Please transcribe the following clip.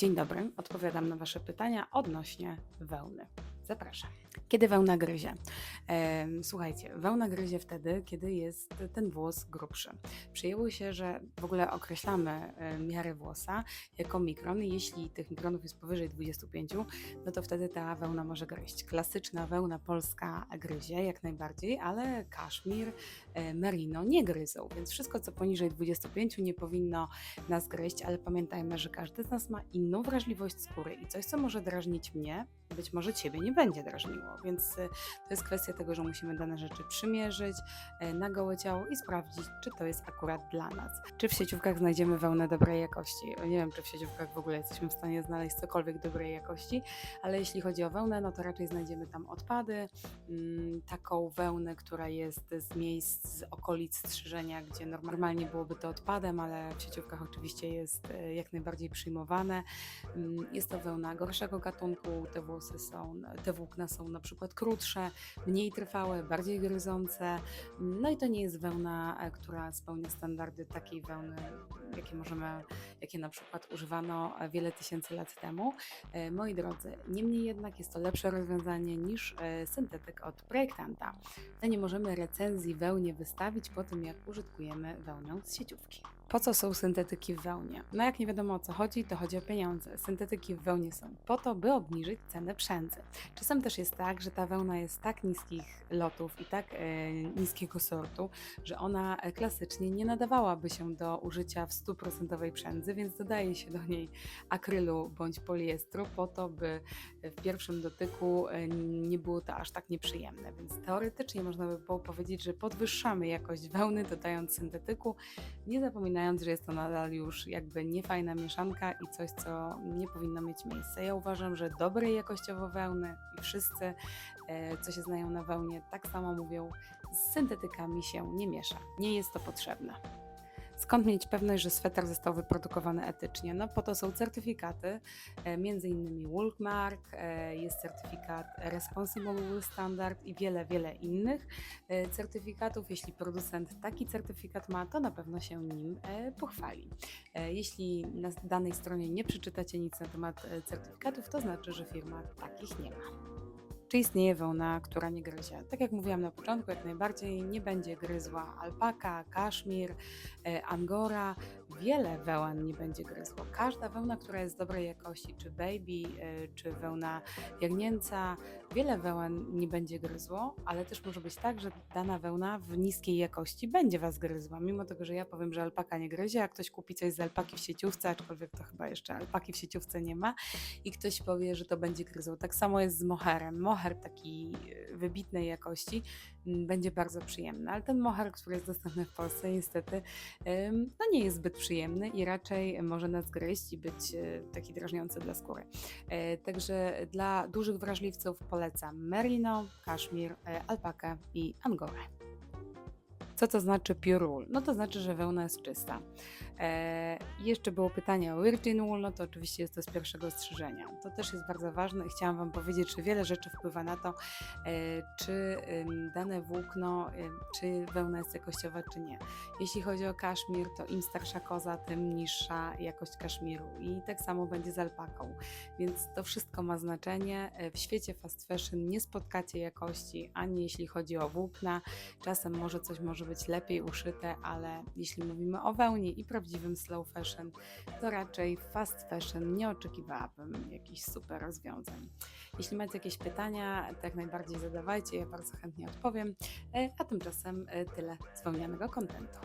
Dzień dobry, odpowiadam na Wasze pytania odnośnie wełny. Zapraszam. Kiedy wełna gryzie? Słuchajcie, wełna gryzie wtedy, kiedy jest ten włos grubszy. Przyjęło się, że w ogóle określamy miarę włosa jako mikron. Jeśli tych mikronów jest powyżej 25, no to wtedy ta wełna może gryźć. Klasyczna wełna polska gryzie jak najbardziej, ale kaszmir, e, merino nie gryzą, więc wszystko co poniżej 25 nie powinno nas gryźć, ale pamiętajmy, że każdy z nas ma inną wrażliwość skóry i coś, co może drażnić mnie, być może Ciebie nie będzie drażniło, więc y, to jest kwestia tego, że musimy dane rzeczy przymierzyć e, na gołe ciało i sprawdzić, czy to jest akurat dla nas. Czy w sieciówkach znajdziemy wełnę dobrej jakości? Nie wiem, czy w sieciówkach w ogóle jesteśmy w stanie znaleźć cokolwiek dobrej jakości, ale jeśli chodzi o wełnę, no to raczej znajdziemy tam odpady, mm, taką wełnę, która jest z miejsc, z okolic strzyżenia, gdzie normalnie byłoby to odpadem, ale w sieciówkach oczywiście jest e, jak najbardziej przyjmowane. Mm, Jest to wełna gorszego gatunku, te włosy są, te włókna są na przykład krótsze, mniej trwałe, bardziej gryzące. No i to nie jest wełna, e, która spełnia standardy takiej wełny, jakie możemy, jakie na przykład używano e, wiele tysięcy lat temu. E, Moi drodzy, niemniej jednak jest to lepsze rozwiązanie niż syntetyk od projektanta. No nie możemy recenzji wełnie wystawić po tym, jak użytkujemy wełnę z sieciówki. Po co są syntetyki w wełnie? No jak nie wiadomo o co chodzi, to chodzi o pieniądze. Syntetyki w wełnie są po to, by obniżyć cenę przędzy. Czasem też jest tak, że ta wełna jest tak niskich lotów i tak e, niskiego sortu, że ona e, klasycznie nie nadawałaby się do użycia w 100% przędzy, więc dodaje się do niej akrylu bądź poliestru po to, by w pierwszym dotyku e, nie było to aż tak nieprzyjemne. Więc teoretycznie można by było powiedzieć, że podwyższamy jakość wełny dodając syntetyku, nie zapominając, że jest to nadal już jakby niefajna mieszanka i coś, co nie powinno mieć miejsca. Ja uważam, że dobrej jakościowo wełny i wszyscy, e, co się znają na wełnie, tak samo mówią, z syntetykami się nie miesza. Nie jest to potrzebne. Skąd mieć pewność, że sweter został wyprodukowany etycznie? No po to są certyfikaty, e, między innymi Woolmark, e, jest certyfikat Responsible Standard i wiele, wiele innych e, certyfikatów. Jeśli producent taki certyfikat ma, to na pewno się nim pochwali. Jeśli na danej stronie nie przeczytacie nic na temat certyfikatów, to znaczy, że firma takich nie ma. Czy istnieje wełna, która nie gryzie? Tak jak mówiłam na początku, jak najbardziej nie będzie gryzła alpaka, kaszmir, e, angora. Wiele wełen nie będzie gryzło. Każda wełna, która jest dobrej jakości, czy baby, e, czy wełna jagnięca, wiele wełen nie będzie gryzło, ale też może być tak, że dana wełna w niskiej jakości będzie Was gryzła. Mimo tego, że ja powiem, że alpaka nie gryzie, a ktoś kupi coś z alpaki w sieciówce, aczkolwiek to chyba jeszcze alpaki w sieciówce nie ma, i ktoś powie, że to będzie gryzł. Tak samo jest z moherem. Moher taki e, wybitnej jakości będzie bardzo przyjemny, ale ten moher, który jest dostępny w Polsce niestety no nie jest zbyt przyjemny i raczej może nas gryźć i być e, taki drażniący dla skóry. E, Także dla dużych wrażliwców polecam merino, kaszmir, e, alpakę i angorę. Co to znaczy pure wool? No to znaczy, że wełna jest czysta. E, jeszcze było pytanie o virgin wool, no to oczywiście jest to z pierwszego strzyżenia. To też jest bardzo ważne i chciałam Wam powiedzieć, że wiele rzeczy wpływa na to, e, czy ym, dane włókno, ym, czy wełna jest jakościowa, czy nie. Jeśli chodzi o kaszmir, to im starsza koza, tym niższa jakość kaszmiru i tak samo będzie z alpaką. Więc to wszystko ma znaczenie. E, W świecie fast fashion nie spotkacie jakości, ani jeśli chodzi o włókna. Czasem może coś może być lepiej uszyte, ale jeśli mówimy o wełnie i prawdziwym slow fashion, to raczej fast fashion nie oczekiwałabym jakichś super rozwiązań. Jeśli macie jakieś pytania, to jak najbardziej zadawajcie, ja bardzo chętnie odpowiem. E, A tymczasem e, tyle z wełnianego kontentu.